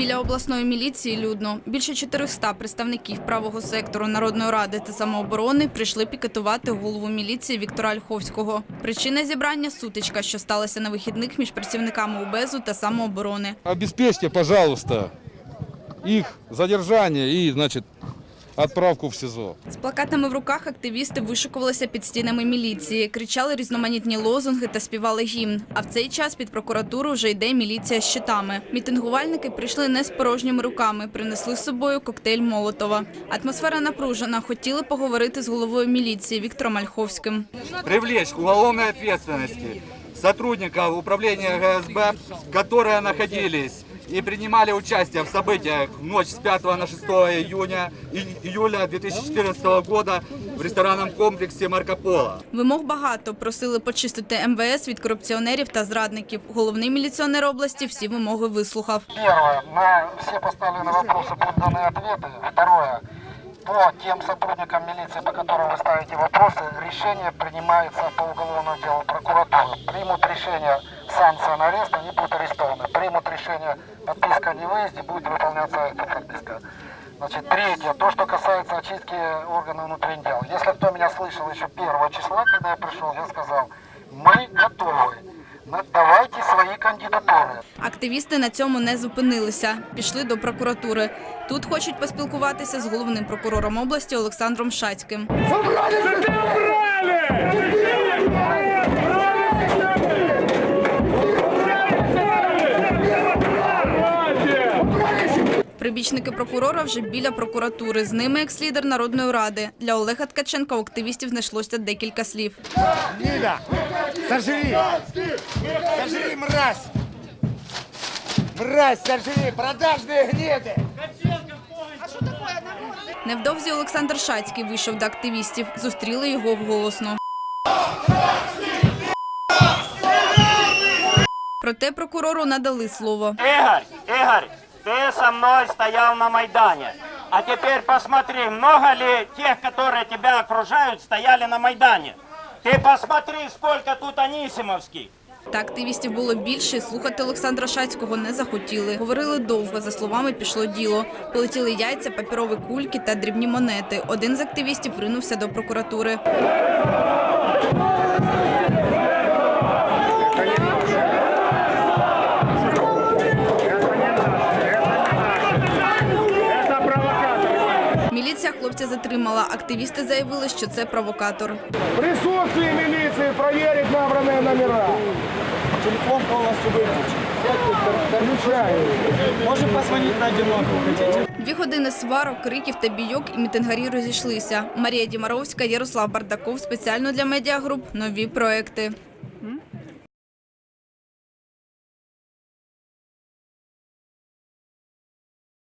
Біля обласної міліції людно. Більше 400 представників правого сектору Народної ради та самооборони прийшли пікетувати голову міліції Віктора Ольховського. Причина зібрання сутичка, що сталася на вихідних між працівниками УБЕЗу та самооборони. Обеспечьте, пожалуйста, їх задержання і, значит, отправку в СИЗО. З плакатами в руках активісти вишикувалися під стінами міліції, кричали різноманітні лозунги та співали гімн. А в цей час під прокуратуру вже йде міліція з щитами. Мітингувальники прийшли не з порожніми руками, принесли з собою коктейль Молотова. Атмосфера напружена. Хотіли поговорити з головою міліції Віктором Ольховським. привлечь к уголовной ответственности сотрудников управления ГСБ, которые находились и принимали участие в событиях в ночь с 5 на 6 июня и июля 2014 года в ресторанном комплексе «Марко Поло». Вимог багато. Просили почистити МВС від корупціонерів та зрадників. Головний міліціонер області всі вимоги вислухав. Первое, на все поставленные вопросы будут даны ответы. Второе, по тем сотрудникам милиции, по которым вы ставите вопросы, решение принимается по уголовному делу прокуратуры. Примут решение санкция на арест, они будут арестованы. Примут решение подписка о невыезде, будет выполняться эта подписка. Значит, третье, то, что касается очистки органов внутренних дел. Если кто меня слышал еще первого числа, когда я пришел, я сказал, мы готовы. На- Давайте свои кандидатуры. Активісти на цьому не зупинилися. Пішли до прокуратури. Тут хочуть поспілкуватися з головним прокурором області Олександром Шацьким. Прибічники прокурора вже біля прокуратури. З ними екс-лідер Народної ради. Для Олега Ткаченка у активістів знайшлося декілька слів. Нида, сожри! Сожри, мразь! Мразь, сожри, продажные гниды! Невдовзі Олександр Шацький вийшов до активістів. Зустріли його вголосно. Проте прокурору надали слово. Игорь, Игорь, ты со мной стоял на Майдане. А теперь посмотри, много ли тех, которые тебя окружают, стояли на Майдане? Ты посмотри, сколько тут Анисимовских. Та активістів було більше, і слухати Олександра Шацького не захотіли. Говорили довго, за словами пішло діло. Полетіли яйця, папірові кульки та дрібні монети. Один з активістів ринувся до прокуратури. Міліція хлопця затримала. Активісти заявили, що це провокатор. Присутствие милиции проверить набранные номера. Телефон полностью выключен. Включаю. Можем позвонить на хотите? Дві години сварок, криків та бійок і мітингарі розійшлися. Марія Дімаровська, Ярослав Бардаков. Спеціально для медіагруп. Нові проекти.